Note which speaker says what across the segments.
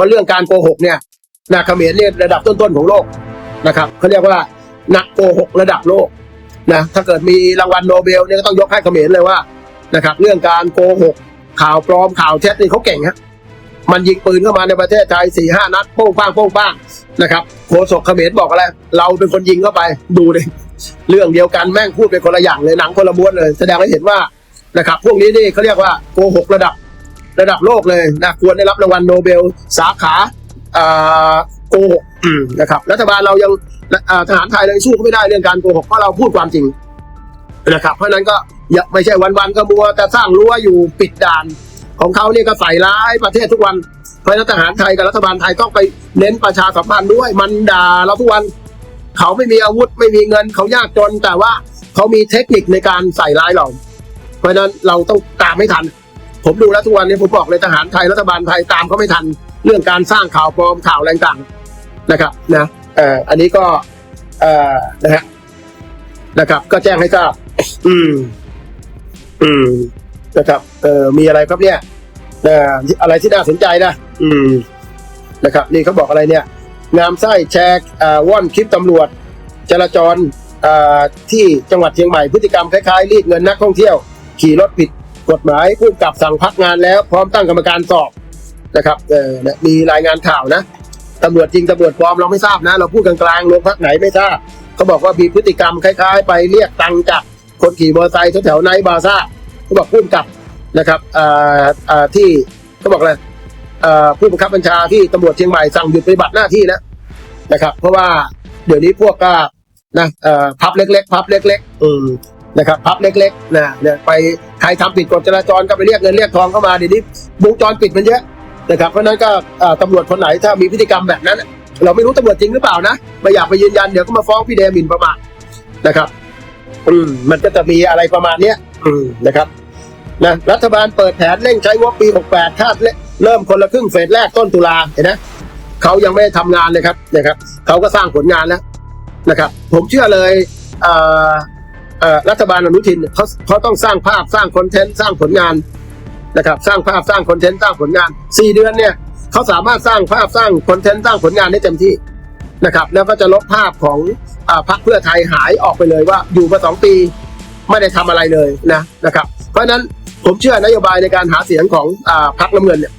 Speaker 1: ราะเรื่องการโกหกเนี่ยนะเขมรเนี่ยระดับต้นๆของโลกนะครับเขาเรียกว่านักโกหกระดับโลกนะถ้าเกิดมีรางวัลโนเบลเนี่ยก็ต้องยกให้เขมรเลยว่านะครับ เรื่องการโกหกข่าวปลอมข่าวเท็จนี่เขาเก่งฮะมันยิงปืนเข้ามาในประเทศไทยสี่ห้านัดโป้งป้างโป้งป้างนะครับโฆษกเขมรบอกอะไรเราเป็นคนยิงเข้าไปดูเลยเรื่องเดียวกันแม่งพูดเป็นคนละอย่างเลยหนังคนละม้วนเลย แสดงให้เห็นว่านะครับ พวกนี้นี่เขาเรียกว่าโกหกระดับ ระดับโลกเลยนะควรได้รับรางวัลโนเบล สาขาโกหกนะครับรัฐบาลเรายังทหารไทยเรายสู้เขาไม่ได้เรื่องการโกหกเพราะเราพูดความจริงนะครับเพราะนั้นก็อย่าไม่ใช่วันๆก็มัวแต่สร้างรั้วอยู่ปิดด่านของเขาเนี่ยก็ใส่ร้ายประเทศทุกวัน เพราะนั้นทหารไทยกับรัฐบาลไทยต้องไปเน้นประชาสัมพันธ์ด้วย มันด่าเราทุกวันเขาไม่มีอาวุธไม่มีเงินเขายากจนแต่ว่าเขามีเทคนิคในการใส่ร้ายเรา เพราะฉะนั้นเราต้องตามไม่ทัน ผมดูแล้วทุกวันนี้ผมบอกเลยทหารไทยรัฐบาลไทยตามเขาไม่ทัน เรื่องการสร้างข่าวปลอมข่าวอะไรต่างนะครับนะเอ่ออันนี้ก็เอ่อนะฮะนะครับ ก็แจ้งให้ทราบอืม อืมนะครับเอ่อมีอะไรครับเนี่ยเอ่ออะไรที่น่าสนใจนะอืมนะครับ นี่เขาบอกอะไรเนี่ย งามไส้แชร์อ่าว่อนคลิปตำรวจ จราจรอ่าที่จังหวัดเชียงใหม่พฤติกรรมคล้ายๆรีดเงินนักท่องเที่ยว ขี่รถผิด กฎหมายผู้กับสั่งพักงานแล้ว พร้อมตั้งกรรมการสอบนะครับเออมีรายงานข่าวนะตำรวจจริงตำรวจปลอมเราไม่ทราบนะ เราพูดกลางๆโรงพักไหนไม่ทราบเขาบอกว่ามีพฤติกรรมคล้าย ๆ ไปเรียกตังค์จากคนขี่มอเตอร์ไซค์แถวๆไนบาซ่าเขาบอกผู้กำกับนะครับอ่าอ่าที่เขาบอกอะไรผู้บังคับบัญชาที่ตำรวจเชียงใหม่สั่งหยุดปฏิบัติหน้าที่นะนะครับ เพราะว่าเดี๋ยวนี้พวกก็นะพับเล็ก ๆ พับเล็กๆอืม นะครับพับเล็กๆนะเนี่ยไปใครทำผิดกฎจราจรก็ไปเรียกเงินเรียกทองเข้ามาเดี๋ยวนี้วงจรปิดมันเยอะนะครับเพราะนั้นก็อ่าตำรวจคนไหนถ้ามีพฤติกรรมแบบนั้น เราไม่รู้ตำรวจจริงหรือเปล่านะไม่อยากไปยืนยันเดี๋ยวก็มาฟ้องพี่เดมินประมาทนะครับอืมมันก็จะมีอะไรประมาณเนี้ยอืมนะครับนะรัฐบาลเปิดแผนเร่งใช้งบปี 68 คาดเริ่มคนละครึ่งเฟสแรกต้นตุลาเห็นนะเขายังไม่ได้ทำงานเลยครับนะครับเขาก็สร้างผลงานแล้วนะครับ ผมเชื่อเลยอ่อเอ่อ รัฐบาลอนุทินเขาเขาต้องสร้างภาพสร้างคอนเทนต์สร้างผลงานนะครับ สร้างภาพสร้างคอนเทนต์สร้างผลงานสี่เดือนเนี่ยเขาสามารถสร้างภาพสร้างคอนเทนต์สร้างผลงานได้เต็มที่นะครับ แล้วก็จะลบภาพของอพรรคเพื่อไทยหายออกไปเลยว่าอยู่มาสองปีไม่ได้ทำอะไรเลยนะนะครับ เพราะฉะนั้นผมเชื่อนโยบายในการหาเสียงของอพรรคน้ำเงินเนี่ย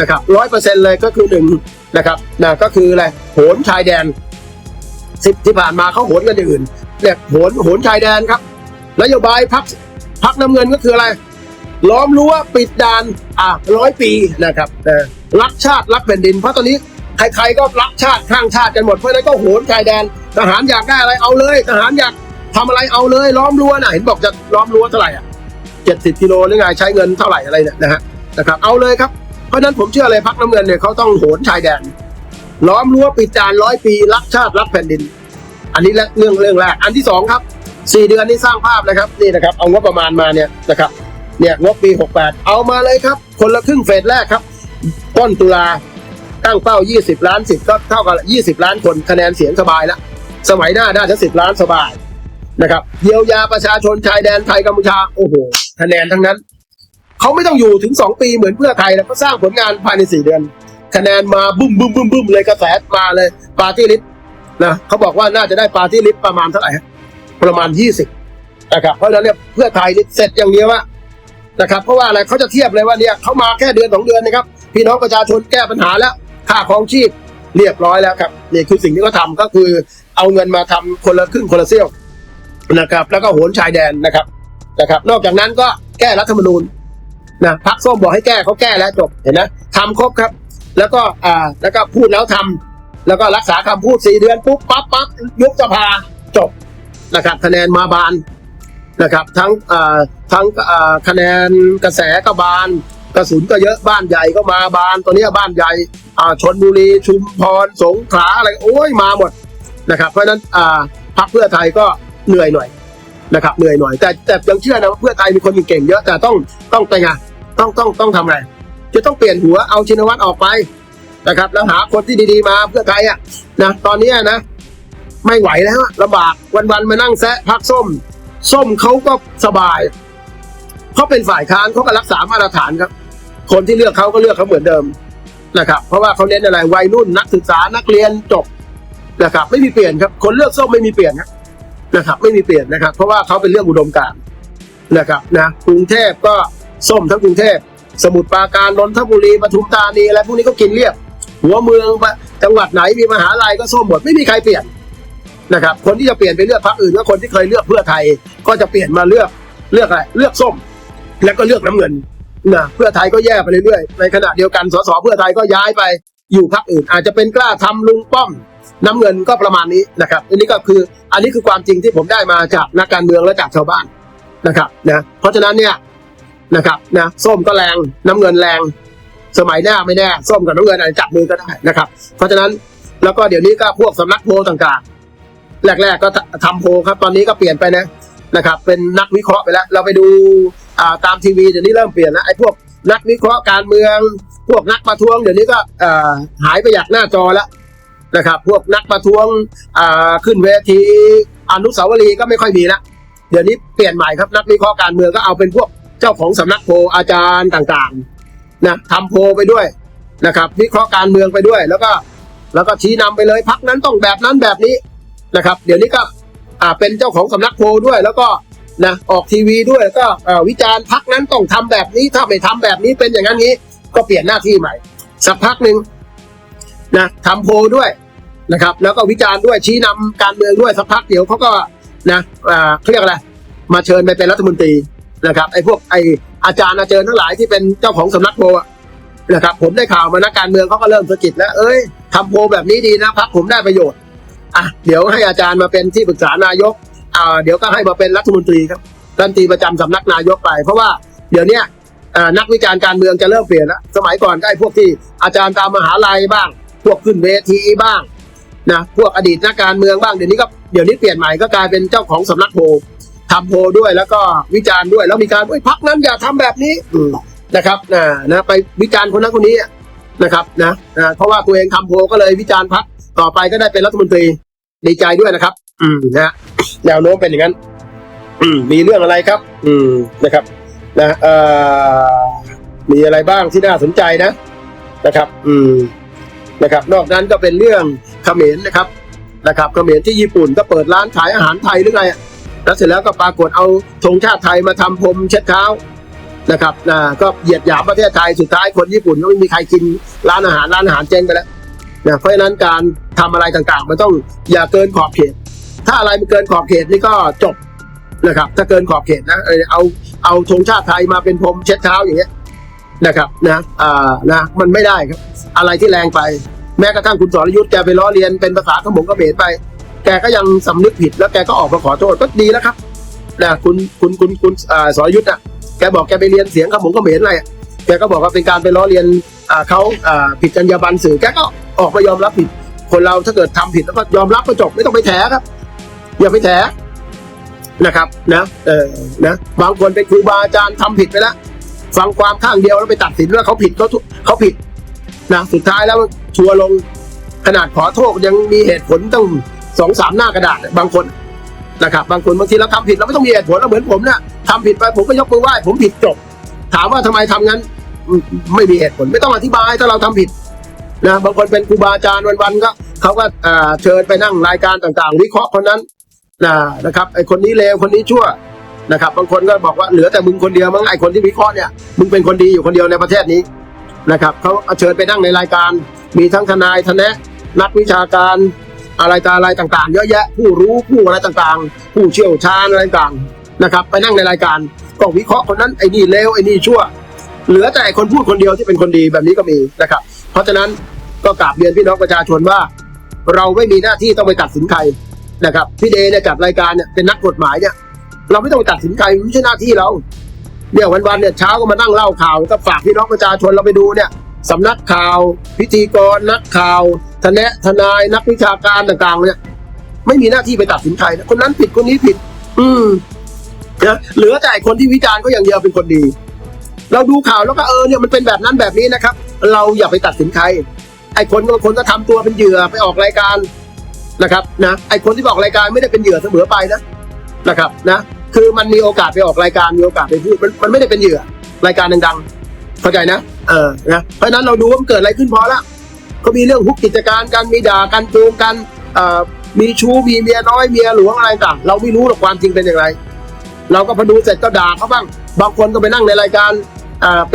Speaker 1: นะครับร้อยเปอร์เซ็นต์เลยก็คือหนึ่งนะครับนะก็คืออะไรโหนชายแดนสิบที่ผ่านมาเขาโหนกันอื่น เนี่ยโหนโหนชายแดนครับนโยบายพักพักน้ำเงินก็คืออะไร ล้อมรั้วปิดด่านอะร้อยปีนะครับเออรักชาติรักแผ่นดิน เพราะตอนนี้ใครๆก็รักชาติข้างชาติกันหมดเพราะนั้นก็โหนชายแดนทหารอยากได้อะไรเอาเลยทหารอยากทำอะไรเอาเลย ล้อมรั้วนะเห็นบอกจะล้อมรั้วเท่าไหร่อะเจ็ดสิบกิโลหรือไงใช้เงินเท่าไหร่อะไรเนี่ยนะฮะนะครับเอาเลยครับเพราะนั้นผมเชื่อเลยพักน้ำเงินเนี่ยเขาต้องโหนชายแดนล้อมรั้วปิดด่านร้อยปี รักชาติรักแผ่นดิน อันนี้เรื่องเรื่องแรก อันที่สองครับสี่เดือนนี้สร้างภาพนะครับนี่นะครับเอางบประมาณมาเนี่ยนะครับเนี่ยงบปีหกแปดเอามาเลยครับ คนละครึ่งเฟสแรกครับ ต้นตุลาตั้งเป้า 20 ล้านสิทธิ์ก็เท่ากับ 20 ล้านคนคะแนนเสียงสบายแล้วสมัยหน้าได้ทั้งสิบล้านสบายนะครับเยียวยาประชาชนชายแดนไทยกัมพูชาโอ้โหคะแนนทั้งนั้นเขาไม่ต้องอยู่ถึง 2 ปีเหมือนเพื่อไทยแล้วก็สร้างผลงานภายใน 4 เดือน คะแนนมาบึ้มบึ้มบึ้มบึ้มเลยกระแสมาเลยปาร์ตี้ลิส นะเขาบอกว่าน่าจะได้ปาร์ตี้ลิสต์ประมาณเท่าไหร่ประมาณยี่สิบนะครับเพราะฉะนั้นเนี่ยเพื่อไทยนี่เสร็จอย่างเดียวอะนะครับเพราะว่าอะไรเขาจะเทียบเลยว่าเนี่ยเขามาแค่เดือนสองเดือนนะครับ พี่น้องประชาชนแก้ปัญหาแล้วค่าครองชีพเรียบร้อยแล้วครับนี่คือสิ่งที่เขาทาก็คือเอาเงินมาทำคนละครึ่งคนละเสี้ยวนะครับ แล้วก็โหนชายแดนนะครับนะครับ นอกจากนั้นก็แก้รัฐธรรมนูญนะพักส้มบอกให้แก้เขาแก้แล้วจบเห็นไหมทำครบครับ แล้วก็อ่าแล้วก็พูดแล้วทำ แล้วก็รักษาคำพูดสี่เดือนปุ๊บปั๊บปั๊บยุบสภาจบนะครับคะแนนมาบานนะครับทั้งทั้งคะแนนกระแสก็บาน กระสุนก็เยอะบ้านใหญ่ก็มาบานตัวนี้บ้านใหญ่ชนบุรีชุมพรสงขลาอะไรโอ้ยมาหมดนะครับเพราะฉะนั้นพรรคเพื่อไทยก็เหนื่อยหน่อยนะครับเหนื่อยหน่อย แต่แต่ยังเชื่อนะว่าเพื่อไทยมีคนเก่งเยอะแต่ต้องต้องไปไงต้องต้องต้องทำอะไรจะต้องเปลี่ยนหัวเอาชินวัตรออกไป นะครับแล้วหาคนที่ดีๆมาเพื่อไทยอะนะตอนนี้นะไม่ไหวแล้วลำบากวันๆมานั่งแซะพักส้ม ส้มเขาก็สบายเขาเป็นฝ่ายค้านเขาก็รักษามาตรฐานครับ คนที่เลือกเขาก็เลือกเขาเหมือนเดิมนะครับ เพราะว่าเขาเน้นอะไรวัยรุ่นนักศึกษานักเรียนจบนะครับ ไม่มีเปลี่ยนครับ คนเลือกส้มไม่มีเปลี่ยนนะนะครับ ไม่มีเปลี่ยนนะครับ เพราะว่าเขาเป็นเรื่องอุดมการณ์นะครับนะกรุงเทพก็ส้มทั้งกรุงเทพสมุทรปราการนนทบุรีปทุมธานีอะไรพวกนี้ก็กินเรียบ หัวเมืองจังหวัดไหนมีมหาลัยก็ส้มหมดไม่มีใครเปลี่ยนนะครับ คนที่จะเปลี่ยนไปเลือกพรรคอื่นก็คนที่เคยเลือกเพื่อไทย ก็จะเปลี่ยนมาเลือกเลือกอะไรเลือกส้ม แล้วก็เลือกน้ำเงินนะเพื่อไทยก็แย่ไปเรื่อยๆในขณะเดียวกันสสเพื่อไทยก็ย้ายไปอยู่พรรคอื่น อาจจะเป็นกล้าทำลุงป้อมน้ำเงินก็ประมาณนี้นะครับ อันนี้ก็คืออันนี้คือความจริงที่ผมได้มาจากนักการเมืองและจากชาวบ้านนะครับนะเพราะฉะนั้นเนี่ยนะครับนะส้มก็แรงน้ำเงินแรง สมัยหน้าไม่แน่ส้มกับน้ำเงินอาจจะจับมือก็ได้นะครับ เพราะฉะนั้นแล้วก็เดี๋ยวนี้ก็พวกสำนักโพลต่างๆ แรก ๆ ก็ทำโพลครับ ตอนนี้ก็เปลี่ยนไปนะนะครับ เป็นนักวิเคราะห์ไปแล้ว เราไปดูตามทีวีเดี๋ยวนี้เริ่มเปลี่ยนแล้วไอ้พวกนักวิเคราะห์การเมือง พวกนักประท้วงเดี๋ยวนี้ก็หายไปจากหน้าจอแล้วนะครับ พวกนักประท้วงขึ้นเวทีอนุสาวรีย์ก็ไม่ค่อยมีละเดี๋ยวนี้เปลี่ยนใหม่ครับนักวิเคราะห์การเมืองก็เอาเป็นพวกเจ้าของสำนักโพลอาจารย์ต่างๆ นะทำโพไปด้วยนะครับวิเคราะห์การเมืองไปด้วย แล้วก็แล้วก็ชี้นำไปเลยพักนั้นต้องแบบนั้นแบบนี้นะครับ เดี๋ยวนี้ก็อ่าเป็นเจ้าของสำนักโพด้วย แล้วก็นะออกทีวีด้วยแล้วก็วิจารณ์พักนั้นต้องทำแบบนี้ถ้าไม่ทำแบบนี้เป็นอย่างนั้นนี้ ก็เปลี่ยนหน้าที่ใหม่ สักพักหนึ่งนะทำโพด้วยนะครับ แล้วก็วิจารณ์ด้วยชี้นำการเมืองด้วยสักพักเดี๋ยวเขาก็นะอ่าเขาเรียกอะไรมาเชิญไปเป็นรัฐมนตรี นะครับไอ้พวกไอ้อาจารย์อาจารย์ทั้งหลายที่เป็นเจ้าของสำนักโพลอะนะครับผมได้ข่าวมานักการเมืองเขาก็เริ่มสะกิดแล้วเอ้ยทำโพลแบบนี้ดีนะพักผมได้ประโยชน์อะเดี๋ยวให้อาจารย์มาเป็นที่ปรึกษานายกอ่าเดี๋ยวก็ให้มาเป็นรัฐมนตรีครับรัฐมนตรีประจำสำนักนายกไป เพราะว่าเดี๋ยวนี้นักวิจารณ์การเมืองจะเริ่มเปลี่ยนแล้วสมัยก่อนก็ไอ้พวกที่อาจารย์ตามมหาลัยบ้าง พวกขึ้นเวทีบ้างนะพวกอดีตนักการเมืองบ้างเดี๋ยวนี้ก็เดี๋ยวนี้เปลี่ยนใหม่ก็กลายเป็นเจ้าของสำนักโพล ทำโพลด้วยแล้วก็วิจารณ์ด้วยแล้วมีการเอ้ยพักนั้นอย่าทำแบบนี้นะครับนะนะไปวิจารณ์คนนั้นคนนี้นะครับนะนะเพราะว่าตัวเองทำโพลก็เลยวิจารณ์พักต่อไปก็ได้เป็นรัฐมนตรีดีใจด้วยนะครับ อืมนะแนวโน้มเป็นอย่างนั้น อืมมีเรื่องอะไรครับ อืมนะครับ นะเอ่อมีอะไรบ้างที่น่าสนใจนะ นะครับ อืมนะครับ นอกนั้นก็เป็นเรื่องเขมรนะครับ นะครับเขมรที่ญี่ปุ่นก็เปิดร้านขายอาหารไทยหรือไง แล้วเสร็จแล้วก็ปรากฏเอาธงชาติไทยมาทำพรมเช็ดเท้านะครับนะก็เหยียดหยามประเทศไทยสุดท้ายคนญี่ปุ่นก็ไม่มีใครกินร้านอาหารร้านอาหารเจ๊งไปแล้วนะเพราะฉะนั้นการทำอะไรต่างๆ มันต้องอย่าเกินขอบเขต ถ้าอะไรมันเกินขอบเขตนี่ก็จบนะครับถ้าเกินขอบเขตนะเอาเอาธงชาติไทยมาเป็นพรมเช็ดเท้าอย่างเงี้ยนะครับนะอ่านะมันไม่ได้ครับ อะไรที่แรงไป แม้กระทั่งคุณสรยุทธ์แกไปล้อเลียนเป็นภาษาขมงกระเบนไป แกก็ยังสำนึกผิดแล้วแกก็ออกมาขอโทษก็ดีแล้วครับนะคุณคุณคุณคุณอสรยุทธ์อะแกบอกแกไปเรียนเสียงขมงเขมรอะไรแกก็บอกว่าเป็นการไปล้อเลียนอ่าเขาอ่าผิดจรรยาบรรณสื่อแกก็ออกมายอมรับผิด คนเราถ้าเกิดทำผิดแล้วก็ยอมรับก็จบไม่ต้องไปแถครับ อย่าไปแถนะครับนะเออนะบางคนเป็นครูบาอาจารย์ทำผิดไปแล้วฟังความข้างเดียวแล้วไปตัดสินว่าเขาผิดเขาเขาผิดนะสุดท้ายแล้วชัวลงขนาดขอโทษยังมีเหตุผลต้อง สองสามหน้ากระดาษบางคนนะครับบางคนบางทีเราทำผิดเราไม่ต้องมีเหตุผลเราเหมือนผมเนี่ยทำผิดไปผมก็ยกมือไหว้ผมผิดจบ ถามว่าทำไมทำงั้นไม่มีเหตุผลไม่ต้องอธิบายถ้าเราทำผิดนะบางคนเป็นครูบาอาจารย์วันๆก็เขาก็อ่าเชิญไปนั่งรายการต่างๆ วิเคราะห์คนนั้นนะนะครับไอคนนี้เลวคนนี้ชั่วนะครับ บางคนก็บอกว่าเหลือแต่มึงคนเดียวมั้งไอคนที่วิเคราะห์เนี่ยมึงเป็นคนดีอยู่คนเดียวในประเทศนี้นะครับเขาเอาเชิญไปนั่งในรายการ มีทั้งทนายทนายนักวิชาการ อะไรต่ออะไรต่างๆ เยอะแยะ ผู้รู้ผู้อะไรต่างๆ ผู้เชี่ยวชาญอะไรต่างๆนะครับ ไปนั่งในรายการก็วิเคราะห์คนนั้นไอ้นี่เลวไอ้นี่ชั่ว เหลือแต่ไอคนพูดคนเดียวที่เป็นคนดีแบบนี้ก็มีนะครับ เพราะฉะนั้นก็กราบเรียนพี่น้องประชาชนว่า เราไม่มีหน้าที่ต้องไปตัดสินใครนะครับพี่เดย์เนี่ยจัดรายการเนี่ยเป็นนักกฎหมายเนี่ยเราไม่ต้องไปตัดสินใครมันไม่ใช่หน้าที่เราเนี่ยวันๆเนี่ยเช้าก็มานั่งเล่าข่าวก็ฝากพี่น้องประชาชนเราไปดูเนี่ยสำนักข่าว พิธีกรนักข่าว ทนายทนายนักวิชาการต่างๆ เนี่ย ไม่มีหน้าที่ไปตัดสินใครนะคนนั้นผิดคนนี้ผิด อืมนะเหลือแต่คนที่วิจารณ์ก็อย่างเดียวเป็นคนดี เราดูข่าวแล้วก็เออเนี่ยมันเป็นแบบนั้นแบบนี้นะครับ เราอย่าไปตัดสินใคร ไอ้คนบางคนก็ทำตัวเป็นเหยื่อไปออกรายการนะครับ นะไอ้คนที่ออกรายการไม่ได้เป็นเหยื่อเสมอไปนะนะครับ นะคือมันมีโอกาสไปออกรายการมีโอกาสไปพูดมันมันไม่ได้เป็นเหยื่อรายการดังๆเข้าใจนะเออนะเพราะฉะนั้นเราดูว่ามันเกิดอะไรขึ้นพอละ เขามีเรื่องฮุกกิจการกันมีด่ากันโกงกันมีชู้มีเมียน้อยเมียหลวงอะไรต่างเราไม่รู้หรอกความจริงเป็นอย่างไร เราก็พอดูเสร็จก็ด่าเขาบ้าง บางคนก็ไปนั่งในรายการเป็น